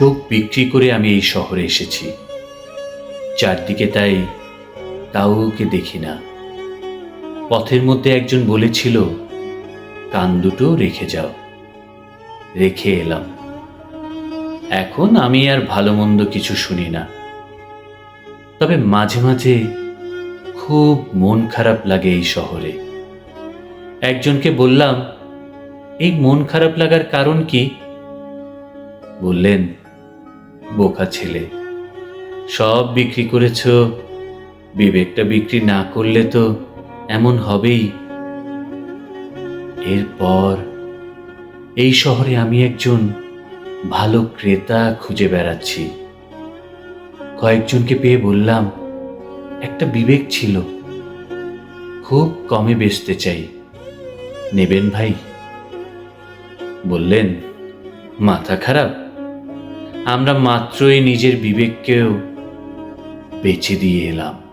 চোখ বিক্রি করে আমি এই শহরে এসেছি। চারদিকে তাই কাউকে দেখি না। পথের মধ্যে একজন বলেছিল, কান দুটো রেখে যাও। রেখে এলাম। এখন আমি আর ভালো মন্দ কিছু শুনি না। তবে মাঝে মাঝে খুব মন খারাপ লাগে এই শহরে। একজনকে বললাম, এই মন খারাপ লাগার কারণ কি? বললেন বোকা ছেলে। সব বিক্রি করেছ, বিবেকটা বিক্রি না করলে তো এমন হবেই। এরপর এই শহরে আমি একজন ভালো ক্রেতা খুঁজে বেড়াচ্ছি। কয়েকজনকে পেয়ে বললাম, একটা বিবেক ছিল, খুব কমে বেচতে চাই। নেবেন ভাই? বললেন, মাথা খারাপ? আমরা মাত্রই নিজের বিবেককেও বেছে দিয়ে এলাম।